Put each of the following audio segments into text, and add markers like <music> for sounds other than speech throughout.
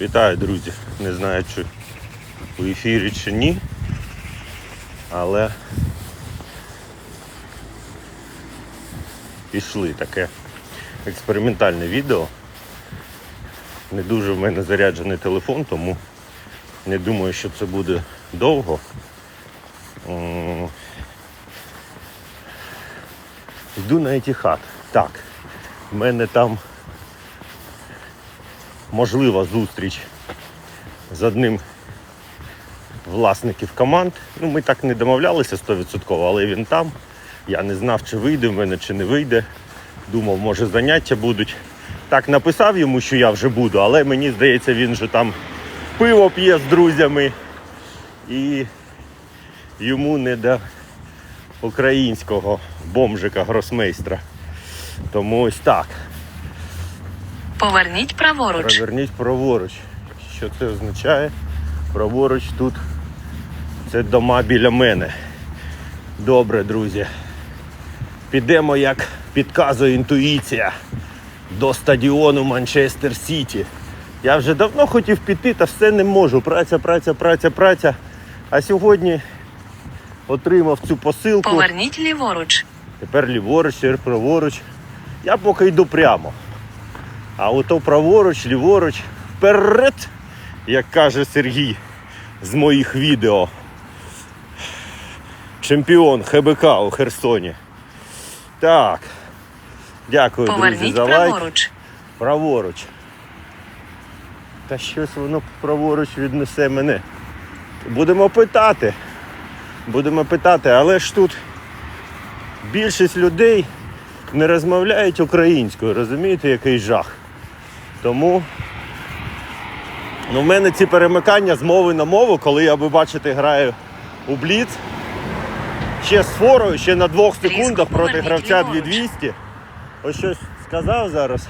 Вітаю, друзі. Не знаю, чи у ефірі чи ні. Але пішли таке експериментальне відео. Не дуже в мене заряджений телефон, тому не думаю, що це буде довго. Йду на Етіхат. Так, в мене там можлива зустріч з одним власників команд. Ну, ми так не домовлялися 100%, але він там. Я не знав, чи вийде в мене, чи не вийде. Думав, може заняття будуть. Так написав йому, що я вже буду, але мені здається, він вже там пиво п'є з друзями. І йому не до українського бомжика гросмейстра. Тому ось так. Поверніть праворуч. Проверніть праворуч. Що це означає? Праворуч тут це дома біля мене. Добре, друзі. Підемо, як підказує інтуїція, до стадіону Манчестер Сіті. Я вже давно хотів піти, та все не можу. Праця, праця, праця, праця. А сьогодні отримав цю посилку. Поверніть ліворуч. Тепер ліворуч, тепер праворуч. Я поки йду прямо. А ото праворуч, ліворуч, вперед, як каже Сергій з моїх відео. Чемпіон ХБК у Херсоні. Так. Дякую, друзі, за лайк. праворуч. Праворуч. Та щось воно праворуч віднесе мене. Будемо питати. Будемо питати, але ж тут більшість людей не розмовляють українською, розумієте, який жах. Тому ну, в мене ці перемикання з мови на мову, коли я, ви бачите, граю у Бліц. Ще з форою, ще на двох секундах проти гравця 2200. Ось щось сказав зараз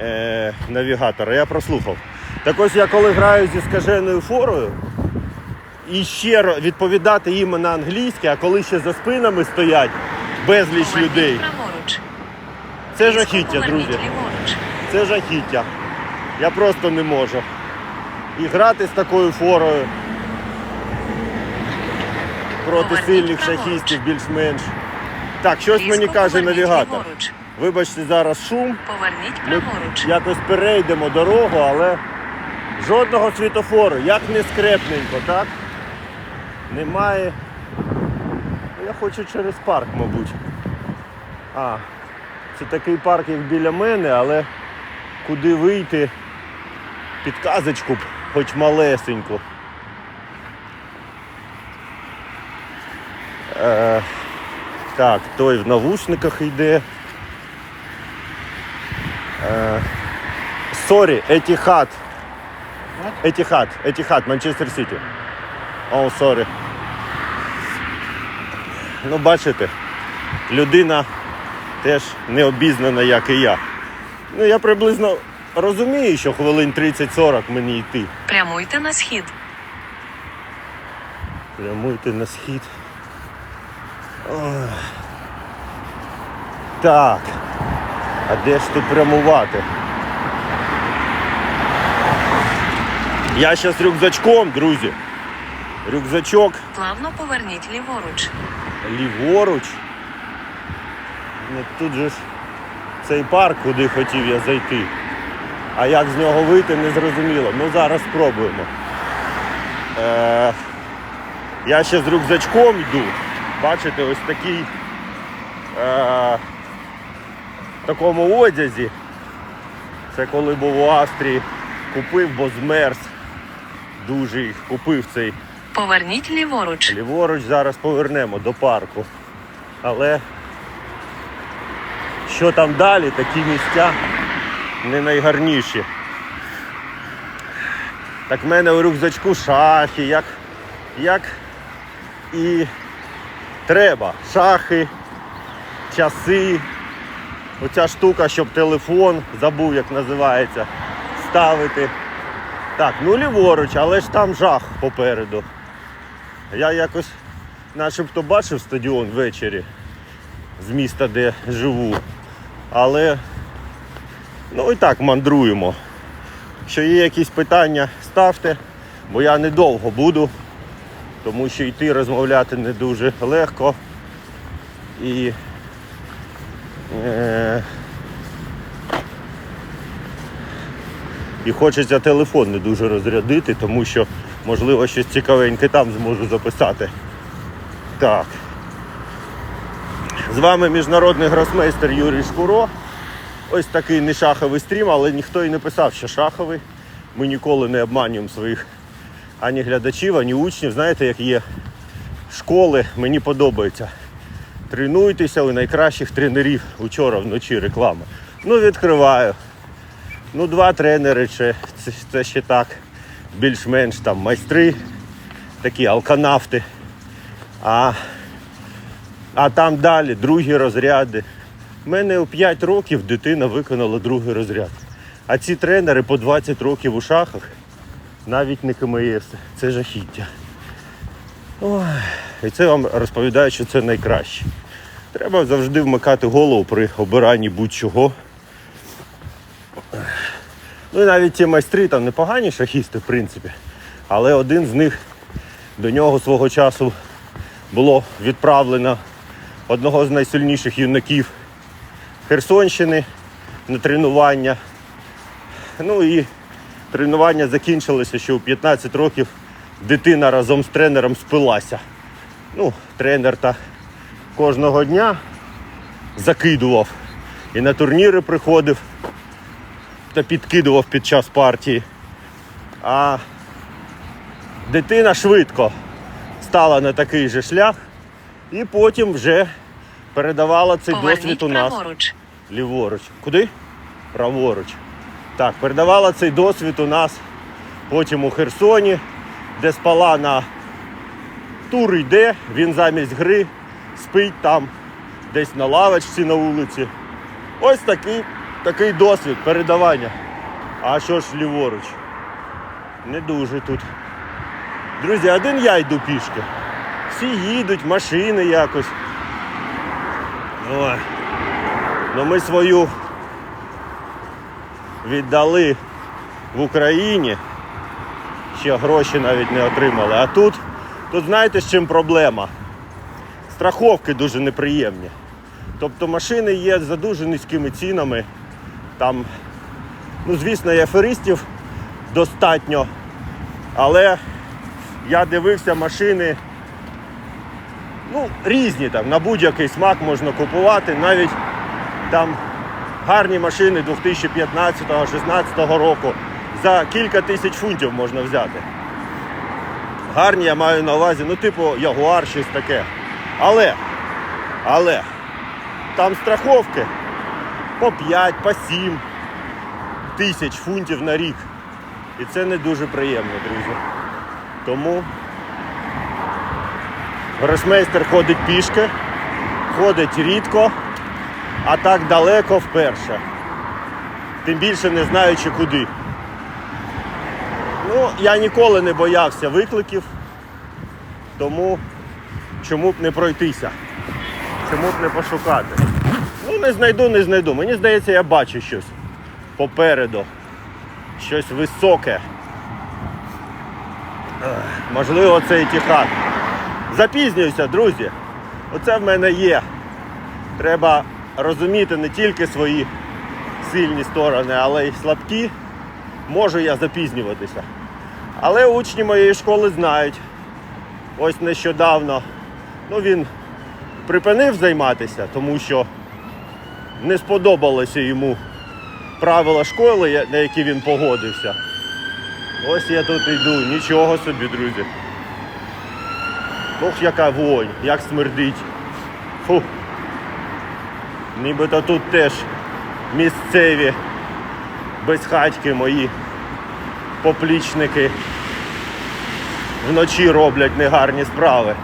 е, навігатор, а я прослухав. Так ось я коли граю зі скаженою форою, і ще відповідати їм на англійське, а коли ще за спинами стоять безліч людей, це жахіття, друзі. Це жахіття. Я просто не можу. І грати з такою форою проти сильних шахістів більш-менш. Так, щось мені каже навігатор. Вибачте, зараз шум. Поверніть Ми якось перейдемо дорогу, але жодного світофору, як не скрепненько, так? Немає. Ну, Я хочу через парк, мабуть. А, це такий парк, як біля мене, але куди вийти? Підказочку, б, хоч малесеньку. Е, так, той в навушниках йде. Е, Сорі, Етіхат. Етіхат, Етіхат, Манчестер Сіті. О, сорі. Ну, бачите, людина теж не обізнана, як і я. Ну, я приблизно розумію, що хвилин 30-40 мені йти. Прямуйте на схід. Прямуйте на схід. Ой. Так. А де ж тут прямувати? Я зараз рюкзачком, друзі. Рюкзачок Плавно поверніть ліворуч. ліворуч. Ну, тут же ж цей парк, куди хотів я зайти. А як з нього вийти, не зрозуміло. Ну зараз спробуємо. Е, я ще з рюкзачком йду. Бачите, ось такий е, в такому одязі. Це коли був у Австрії, купив, бо змерз. Дуже їх купив цей Поверніть ліворуч. Ліворуч зараз повернемо до парку. Але що там далі, такі місця не найгарніші. Так в мене у рюкзачку шахи, як, як і треба. Шахи, часи. Оця штука, щоб телефон, забув як називається, ставити. Так, ну ліворуч, але ж там жах попереду. Я якось начебто бачив стадіон ввечері з міста, де живу. Але ну і так мандруємо. Якщо є якісь питання, ставте, бо я недовго буду, тому що йти розмовляти не дуже легко. І е, І хочеться телефон не дуже розрядити, тому що, можливо, щось цікавеньке там зможу записати. Так. З вами міжнародний гросмейстер Юрій Шкуро. Ось такий не шаховий стрім, але ніхто і не писав, що шаховий. Ми ніколи не обманюємо своїх ані глядачів, ані учнів. Знаєте, як є школи, мені подобається. Тренуйтеся у найкращих тренерів. Учора вночі реклама. Ну, відкриваю. Ну, два тренери, це, це, ще так, більш-менш там майстри, такі алканавти. А, а там далі другі розряди. У мене у 5 років дитина виконала другий розряд. А ці тренери по 20 років у шахах навіть не КМС. Це жахіття. Ой, і це вам розповідаю, що це найкраще. Треба завжди вмикати голову при обиранні будь-чого. Ну і навіть ті майстри там непогані шахісти, в принципі. Але один з них до нього свого часу було відправлено одного з найсильніших юнаків Херсонщини на тренування. Ну і тренування закінчилося, що у 15 років дитина разом з тренером спилася. Ну, тренер та кожного дня закидував. І на турніри приходив та підкидував під час партії. А дитина швидко стала на такий же шлях і потім вже передавала цей досвід у нас праворуч. ліворуч. Куди? Праворуч. Так, передавала цей досвід у нас потім у Херсоні, де спала на тур йде, він замість гри спить там, десь на лавочці на вулиці. Ось такий, такий досвід передавання. А що ж ліворуч? Не дуже тут. Друзі, один я йду пішки. Всі їдуть, машини якось. Ой. Ну ми свою віддали в Україні. Ще гроші навіть не отримали. А тут, тут знаєте з чим проблема? Страховки дуже неприємні. Тобто машини є за дуже низькими цінами. Там, ну звісно, і аферистів достатньо. Але я дивився машини ну, різні там, на будь-який смак можна купувати. Навіть там гарні машини 2015-16 року за кілька тисяч фунтів можна взяти. Гарні я маю на увазі, ну, типу Ягуар, щось таке. Але, але там страховки по 5, по 7 тисяч фунтів на рік. І це не дуже приємно, друзі. Тому гросмейстер ходить пішки, ходить рідко, а так далеко вперше. Тим більше не знаючи куди. Ну, я ніколи не боявся викликів, тому чому б не пройтися, чому б не пошукати. Ну, не знайду, не знайду. Мені здається, я бачу щось попереду, щось високе. Можливо, це і тіхат. Запізнююся, друзі. Оце в мене є. Треба розуміти не тільки свої сильні сторони, але й слабкі. Можу я запізнюватися. Але учні моєї школи знають. Ось нещодавно ну, він припинив займатися, тому що не сподобалося йому правила школи, на які він погодився. Ось я тут йду, нічого собі, друзі. Ох, яка вонь, як смердить. Фу. Нібито тут теж місцеві безхатьки мої поплічники вночі роблять негарні справи.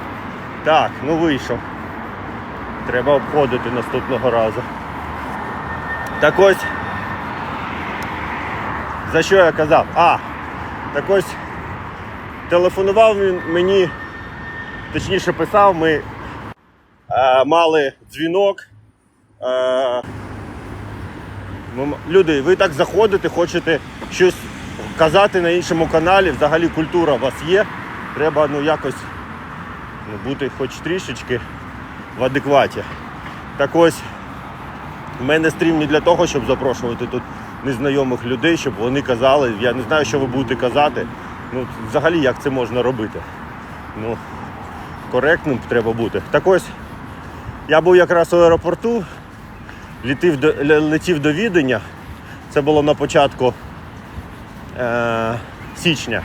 Так, ну вийшов. Треба обходити наступного разу. Так ось. За що я казав? А, так ось телефонував він мені, точніше писав, ми е, мали дзвінок. Е, ми люди, ви так заходите, хочете щось казати на іншому каналі, взагалі культура у вас є. Треба ну, якось ну, бути хоч трішечки в адекваті. Так ось, в мене стрім не для того, щоб запрошувати тут незнайомих людей, щоб вони казали, я не знаю, що ви будете казати. Ну, взагалі, як це можна робити. Ну, коректним треба бути. Так ось, я був якраз у аеропорту, летів до, ле- летів до Віденя. Це було на початку е, січня.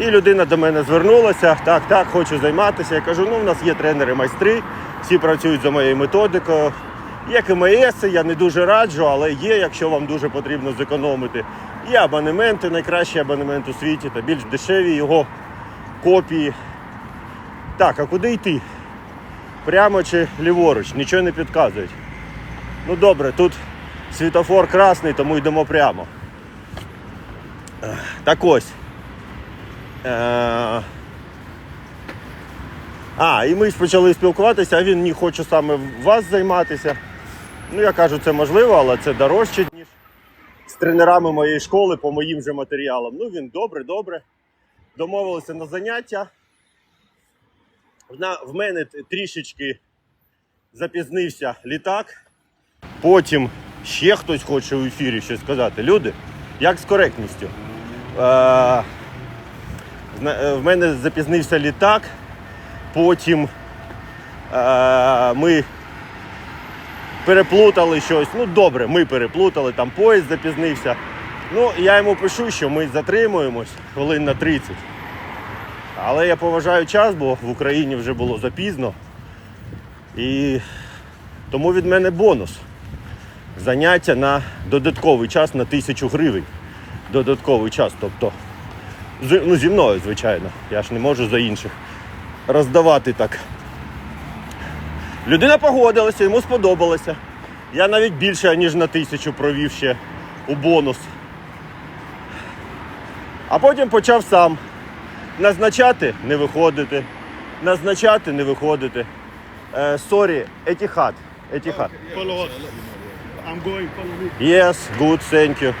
І людина до мене звернулася, так, так, хочу займатися. Я кажу, ну в нас є тренери-майстри, всі працюють за моєю методикою. Є КМС, я не дуже раджу, але є, якщо вам дуже потрібно зекономити. Є абонементи, найкращий абонемент у світі та більш дешеві його копії. Так, а куди йти? Прямо чи ліворуч? Нічого не підказують. Ну добре, тут світофор красний, тому йдемо прямо. Так ось. Е, А, і ми почали спілкуватися, а він не хоче саме вас займатися. Ну, я кажу, це можливо, але це дорожче, ніж з тренерами моєї школи по моїм же матеріалам. Ну, він добре, добре. Домовилися на заняття. В мене трішечки запізнився літак. Потім ще хтось хоче у ефірі щось сказати. Люди, як з коректністю. Е, е, в мене запізнився літак. Потім е, ми переплутали щось. Ну, добре, ми переплутали, там поїзд запізнився. Ну, я йому пишу, що ми затримуємось хвилин на 30. Але я поважаю час, бо в Україні вже було запізно. І тому від мене бонус. Заняття на додатковий час на тисячу гривень. Додатковий час. Тобто, ну, зі мною, звичайно. Я ж не можу за інших роздавати так. Людина погодилася, йому сподобалося. Я навіть більше, ніж на тисячу провів ще у бонус. А потім почав сам назначати не виходити. Назначати не виходити. Е, Сорі, етіхат. Етіхат. Yes, good, thank you.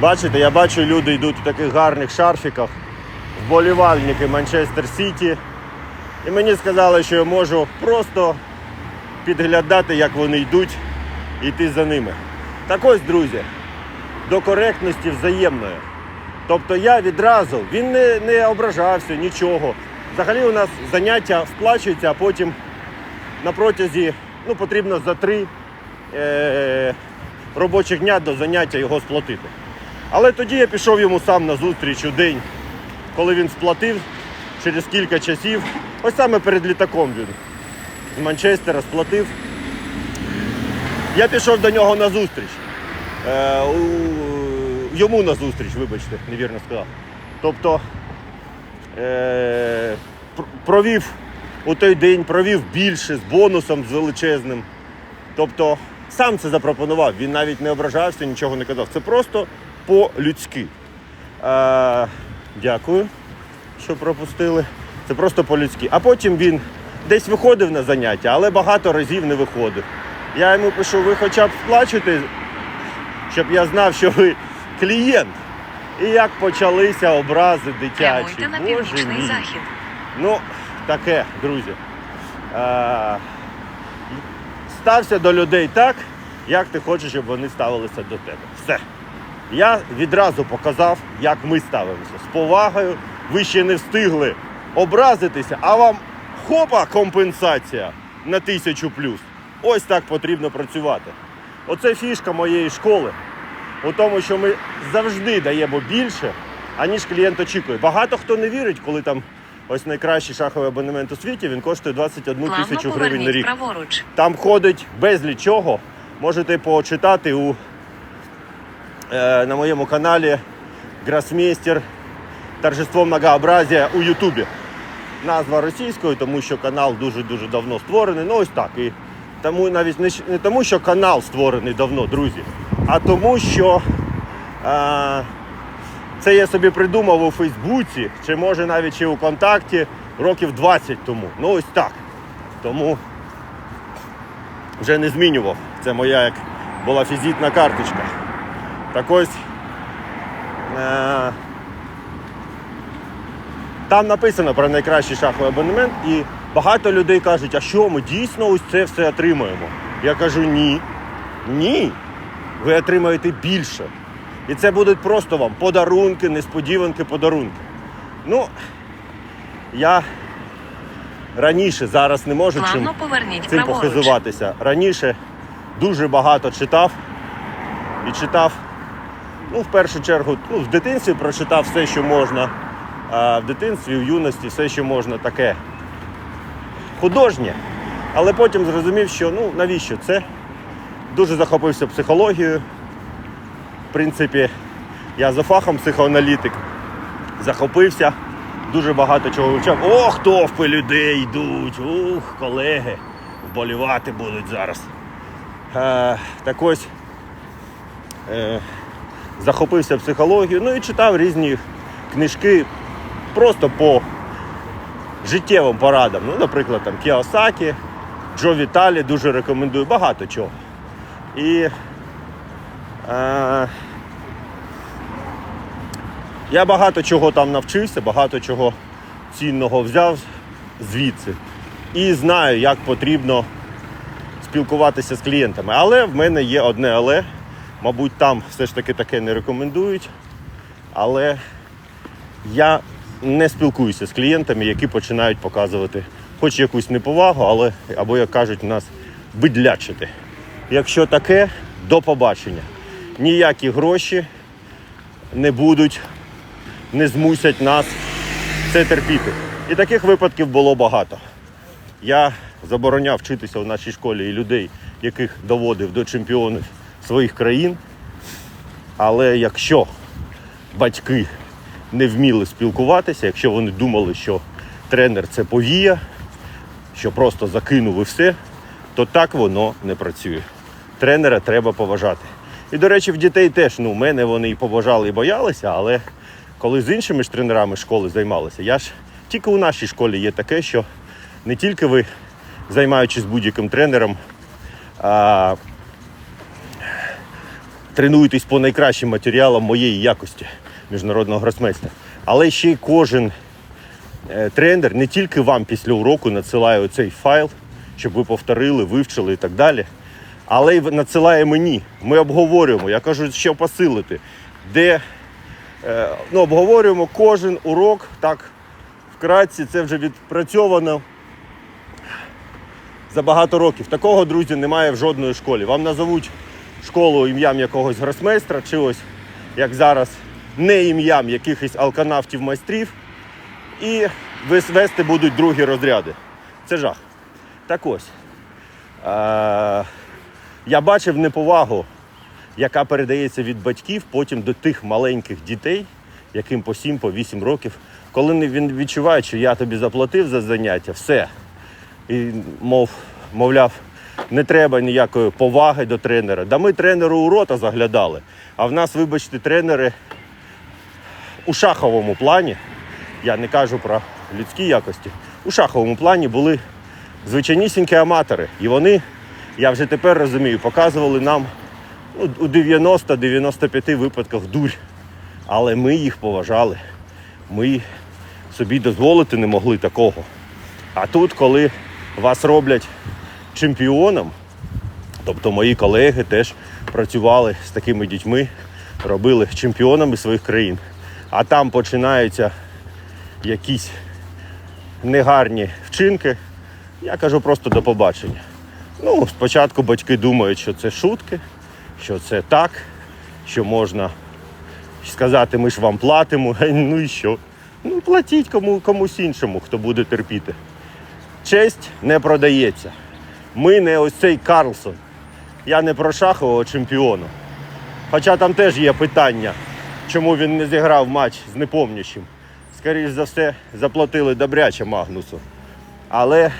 Бачите, я бачу, люди йдуть в таких гарних шарфіках, вболівальники Манчестер Сіті. І мені сказали, що я можу просто підглядати, як вони йдуть, і йти за ними. Так ось, друзі, до коректності взаємної. Тобто я відразу, він не, не ображався, нічого. Взагалі у нас заняття сплачується, а потім на протязі ну, потрібно за три е, робочих дня до заняття його сплатити. Але тоді я пішов йому сам на зустріч у день, коли він сплатив через кілька часів. Ось саме перед літаком він з Манчестера сплатив. Я пішов до нього на зустріч. Е, у, йому на зустріч, вибачте, невірно сказав. Тобто е, провів у той день, провів більше з бонусом з величезним. Тобто сам це запропонував, він навіть не ображався, нічого не казав. Це просто по-людськи. Е, дякую, що пропустили. Це просто по-людськи. А потім він десь виходив на заняття, але багато разів не виходив. Я йому пишу, ви хоча б сплачуєте, щоб я знав, що ви клієнт. І як почалися образи дитячі. Прямуйте на Боже північний мій. захід. Ну, таке, друзі. Е, стався до людей так, як ти хочеш, щоб вони ставилися до тебе. Все. Я відразу показав, як ми ставимося. З повагою. Ви ще не встигли образитися, а вам хопа компенсація на тисячу плюс. Ось так потрібно працювати. Оце фішка моєї школи. У тому, що ми завжди даємо більше, аніж клієнт очікує. Багато хто не вірить, коли там ось найкращий шаховий абонемент у світі, він коштує 21 тисячу гривень на рік. праворуч. Там ходить безліч чого. Можете почитати у, е, на моєму каналі Гросмейстер Торжество многообразия у Ютубі. Назва російською, тому що канал дуже-дуже давно створений. Ну ось так. І тому навіть не, не тому, що канал створений давно, друзі, а тому, що е, це я собі придумав у Фейсбуці, чи може навіть ще у контакті років 20 тому. Ну ось так. Тому вже не змінював. Це моя як була фізитна карточка. Так ось Е, там написано про найкращий шаховий абонемент, і багато людей кажуть, а що ми дійсно ось це все отримаємо? Я кажу, ні. Ні. Ви отримаєте більше. І це будуть просто вам подарунки, несподіванки, подарунки. Ну, я раніше зараз не можу чим цим похизуватися. Раніше дуже багато читав і читав, ну, в першу чергу, ну, в дитинстві прочитав все, що можна. А в дитинстві, в юності все, що можна таке художнє. Але потім зрозумів, що ну навіщо це? Дуже захопився психологією. В принципі, я за фахом психоаналітик захопився, дуже багато чого вивчав. Ох, товпи людей йдуть, ух, колеги, вболівати будуть зараз. Е, так ось е, захопився психологією, ну і читав різні книжки просто по життєвим порадам. Ну, наприклад, там Кіосакі, Джо Віталі дуже рекомендую, багато чого. І е, я багато чого там навчився, багато чого цінного взяв звідси. І знаю, як потрібно спілкуватися з клієнтами. Але в мене є одне але. Мабуть, там все ж таки таке не рекомендують. Але я не спілкуюся з клієнтами, які починають показувати хоч якусь неповагу, але, або, як кажуть, нас бидлячити. Якщо таке, до побачення. Ніякі гроші не будуть, не змусять нас це терпіти. І таких випадків було багато. Я забороняв вчитися в нашій школі і людей, яких доводив до чемпіонів своїх країн. Але якщо батьки не вміли спілкуватися, якщо вони думали, що тренер це повія, що просто закинув і все, то так воно не працює. Тренера треба поважати. І, до речі, в дітей теж, ну, мене вони і поважали, і боялися, але коли з іншими ж тренерами школи займалися, я ж тільки у нашій школі є таке, що не тільки ви, займаючись будь-яким тренером, а, тренуєтесь по найкращим матеріалам моєї якості міжнародного гросмейстера. Але ще й кожен е, тренер не тільки вам після уроку надсилає оцей файл, щоб ви повторили, вивчили і так далі. Але й надсилає мені. Ми обговорюємо. Я кажу, що посилити. Де е, ну, обговорюємо кожен урок, так вкратці, це вже відпрацьовано за багато років. Такого, друзі, немає в жодної школі. Вам назовуть школу ім'ям якогось гросмейстра, чи ось, як зараз, не ім'ям якихось алканавтів майстрів, і вес- вести будуть другі розряди. Це жах. Так ось. Я бачив неповагу, яка передається від батьків потім до тих маленьких дітей, яким по 7 по 8 років, коли він відчуває, що я тобі заплатив за заняття, все. І мов, мовляв, не треба ніякої поваги до тренера. Да ми тренеру у рота заглядали. А в нас, вибачте, тренери у шаховому плані, я не кажу про людські якості, у шаховому плані були звичайнісінькі аматори. І вони, я вже тепер розумію, показували нам ну, у 90-95 випадках дурь. Але ми їх поважали. Ми собі дозволити не могли такого. А тут, коли вас роблять чемпіоном, тобто мої колеги теж працювали з такими дітьми, робили чемпіонами своїх країн, а там починаються якісь негарні вчинки, я кажу просто до побачення. Ну, спочатку батьки думають, що це шутки, що це так, що можна сказати, ми ж вам платимо. <laughs> Ну і що? Ну, платіть кому, комусь іншому, хто буде терпіти. Честь не продається. Ми не ось цей Карлсон. Я не про шахового чемпіона. Хоча там теж є питання, чому він не зіграв матч з непомнящим. Скоріше за все, заплатили добряче Магнусу. Але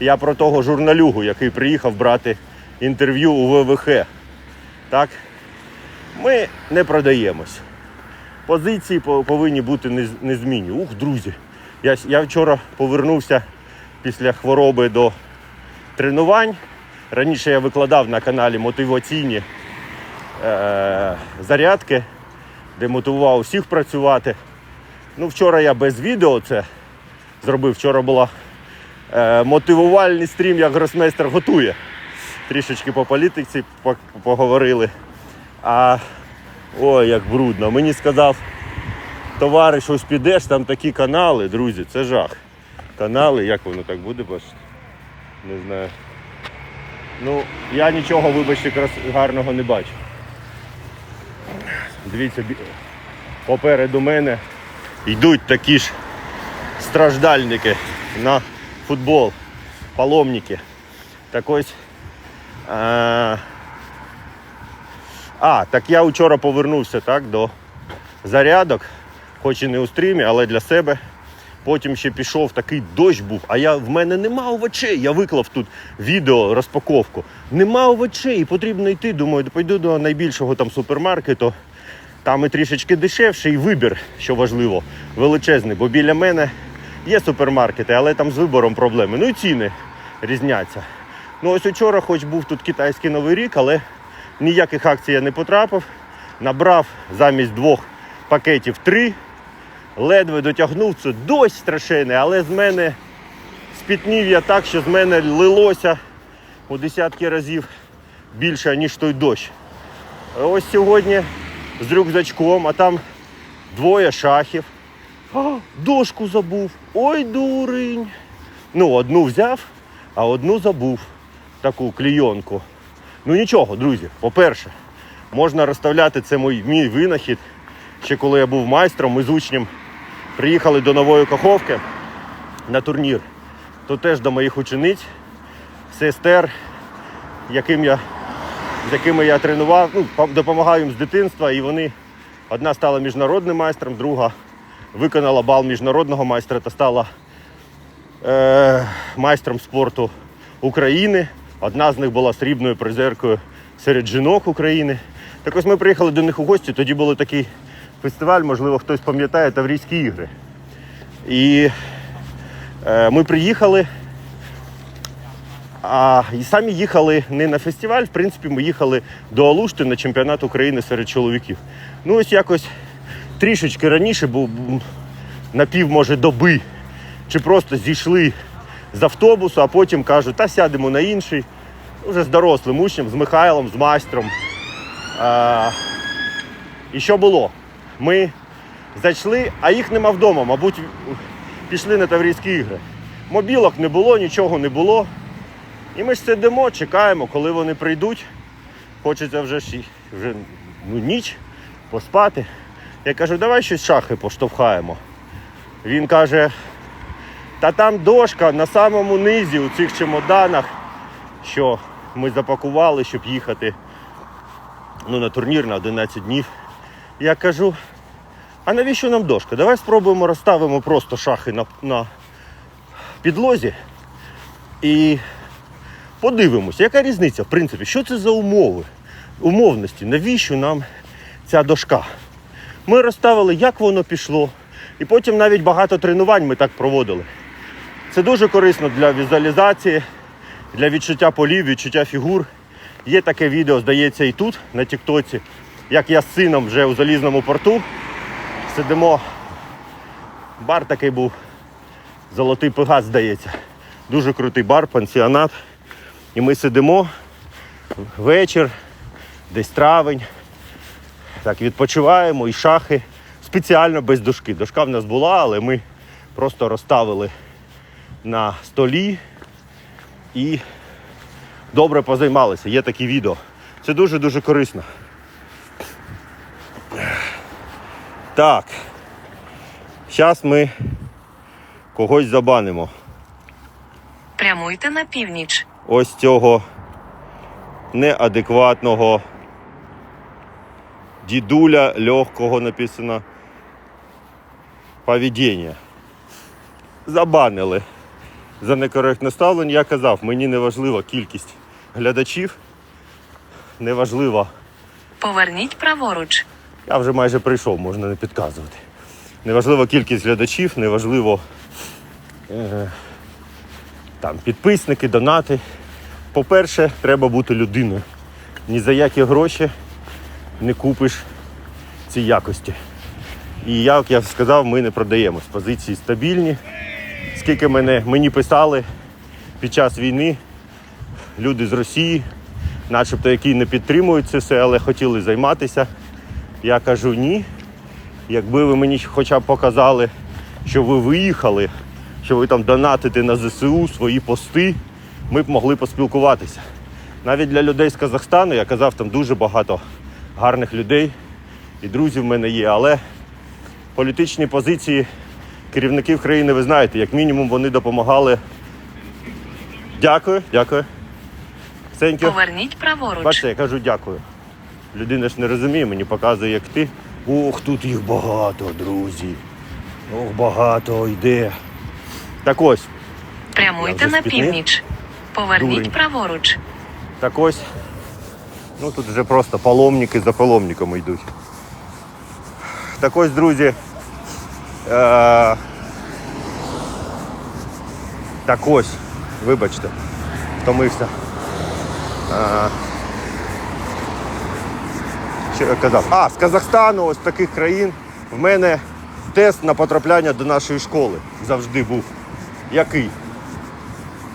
я про того журналюгу, який приїхав брати інтерв'ю у ВВХ. Так? Ми не продаємось. Позиції повинні бути незмінні. Ух, друзі. Я, я вчора повернувся після хвороби до тренувань. Раніше я викладав на каналі мотиваційні е, зарядки де мотивував всіх працювати. Ну, вчора я без відео це зробив. Вчора була мотивувальний стрім, як гросмейстер готує. Трішечки по політиці поговорили. А ой, як брудно. Мені сказав товариш, ось підеш, там такі канали, друзі, це жах. Канали, як воно так буде, бачите? Не знаю. Ну, я нічого, вибачте, гарного не бачу. Дивіться, попереду мене йдуть такі ж страждальники на футбол, паломники. Так ось. А, а, так я вчора повернувся так, до зарядок, хоч і не у стрімі, але для себе. Потім ще пішов, такий дощ був, а я, в мене нема овочей. Я виклав тут відео, розпаковку. Нема овочей, потрібно йти. Думаю, пойду до найбільшого там супермаркету. Там і трішечки дешевше, і вибір, що важливо, величезний. Бо біля мене є супермаркети, але там з вибором проблеми. Ну і ціни різняться. Ну ось учора, хоч був тут китайський новий рік, але ніяких акцій я не потрапив. Набрав замість двох пакетів три. Ледве дотягнув це дощ страшенний, але з мене спітнів я так, що з мене лилося у десятки разів більше, ніж той дощ. Ось сьогодні з рюкзачком, а там двоє шахів. Дошку забув. Ой, дурень. Ну, одну взяв, а одну забув. Таку клійонку. Ну нічого, друзі. По-перше, можна розставляти це мій, мій винахід. Ще коли я був майстром, ми з учнем приїхали до нової Каховки на турнір. То теж до моїх учениць, сестер, яким я з якими я тренував, ну, допомагаю їм з дитинства, і вони одна стала міжнародним майстром, друга виконала бал міжнародного майстра та стала е, майстром спорту України. Одна з них була срібною призеркою серед жінок України. Так ось ми приїхали до них у гості, тоді був такий фестиваль, можливо, хтось пам'ятає, Таврійські ігри. І е, ми приїхали, а і самі їхали не на фестиваль, в принципі, ми їхали до Алушти на чемпіонат України серед чоловіків. Ну, ось якось трішечки раніше, м, на пів, може, доби, чи просто зійшли з автобусу, а потім кажуть, та сядемо на інший. Вже з дорослим учнем, з Михайлом, з майстром. А, і що було? Ми зайшли, а їх нема вдома, мабуть, пішли на Таврійські ігри. Мобілок не було, нічого не було. І ми ж сидимо, чекаємо, коли вони прийдуть. Хочеться вже вже ну, ніч поспати. Я кажу, давай щось шахи поштовхаємо. Він каже, та там дошка на самому низі у цих чемоданах, що ми запакували, щоб їхати ну, на турнір на 11 днів. Я кажу, а навіщо нам дошка? Давай спробуємо розставимо просто шахи на, на підлозі і подивимося, яка різниця, в принципі, що це за умови, умовності, навіщо нам ця дошка? Ми розставили, як воно пішло, і потім навіть багато тренувань ми так проводили. Це дуже корисно для візуалізації, для відчуття полів, відчуття фігур. Є таке відео, здається, і тут, на Тіктоці, як я з сином вже у залізному порту. Сидимо. Бар такий був. Золотий Пегас, здається. Дуже крутий бар, пансіонат. І ми сидимо вечір, десь травень. Так, відпочиваємо і шахи. Спеціально без дошки. Дошка в нас була, але ми просто розставили на столі і добре позаймалися. Є такі відео. Це дуже-дуже корисно. Так. Зараз ми когось забанимо. Прямуйте на північ. Ось цього неадекватного дідуля легкого написано поведіння. Забанили за некоректне ставлення. Я казав, мені не важлива кількість глядачів, не важлива Поверніть праворуч. Я вже майже прийшов, можна не підказувати. Неважлива кількість глядачів, неважливо е, там, підписники, донати. По-перше, треба бути людиною. Ні за які гроші не купиш цій якості. І як я сказав, ми не продаємось. Позиції стабільні. Скільки мене, мені писали під час війни люди з Росії, начебто які не підтримують це все, але хотіли займатися. Я кажу ні. Якби ви мені хоча б показали, що ви виїхали, що ви там донатите на ЗСУ свої пости, ми б могли поспілкуватися. Навіть для людей з Казахстану, я казав, там дуже багато гарних людей і друзів в мене є, але політичні позиції керівників країни, ви знаєте, як мінімум вони допомагали. Дякую, дякую. Thank. Поверніть праворуч. Бачите, я кажу дякую. Людина ж не розуміє, мені показує, як ти. Ох, тут їх багато, друзі. Ох, багато йде. Так ось, Прямуйте на північ. Поверніть Дурень. праворуч. так ось. Ну тут вже просто паломники за паломниками йдуть. Так ось, друзі. Е- так ось, вибачте, втомився. Е- Що я казав? А, з Казахстану, ось таких країн, в мене тест на потрапляння до нашої школи завжди був. Який?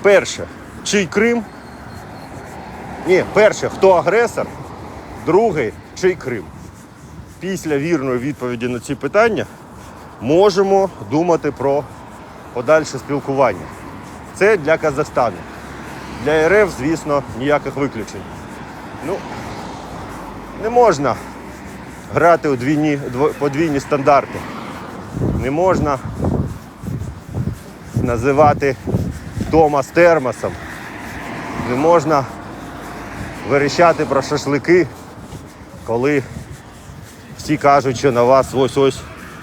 Перше, чий Крим? Ні, перше, хто агресор, другий, чий Крим. Після вірної відповіді на ці питання можемо думати про подальше спілкування. Це для Казахстану. Для РФ, звісно, ніяких виключень. Ну, не можна грати у двійні, подвійні стандарти. Не можна називати Тома з термосом. Не можна верещати про шашлики, коли всі кажуть, що на вас ось-ось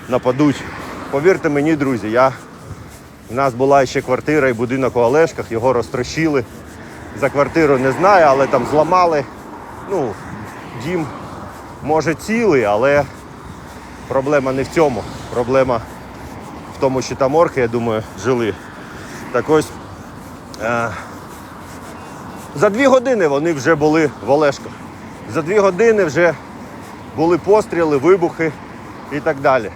нападуть. Повірте мені, друзі, я... у нас була ще квартира і будинок у Олешках, його розтрощили. За квартиру не знаю, але там зламали. Ну, дім може цілий, але проблема не в цьому. Проблема в тому, що там орки, я думаю, жили. Так ось. Е- за дві години вони вже були в Олешках. За дві години вже були постріли, вибухи і так далі.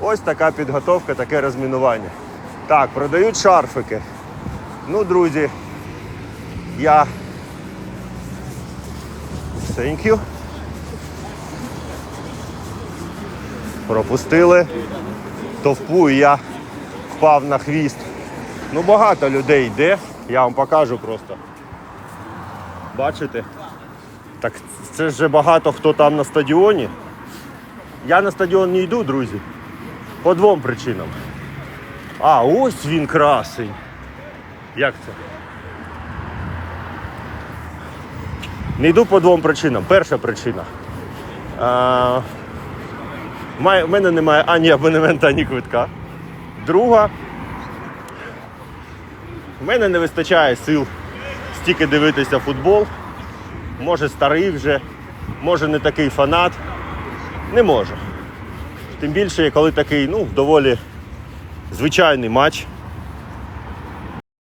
Ось така підготовка, таке розмінування. Так, продають шарфики. Ну, друзі, я. Thank you. Пропустили товпу і я впав на хвіст. Ну, багато людей йде, я вам покажу просто. Бачите? Так це ж багато хто там на стадіоні. Я на стадіон не йду, друзі. По двом причинам. А, ось він красень. Як це? Не йду по двом причинам. Перша причина. А, в мене немає ані абонемента, ані квитка. Друга. В мене не вистачає сил стільки дивитися футбол. Може старий вже, може не такий фанат. Не може. Тим більше, коли такий, ну, доволі звичайний матч.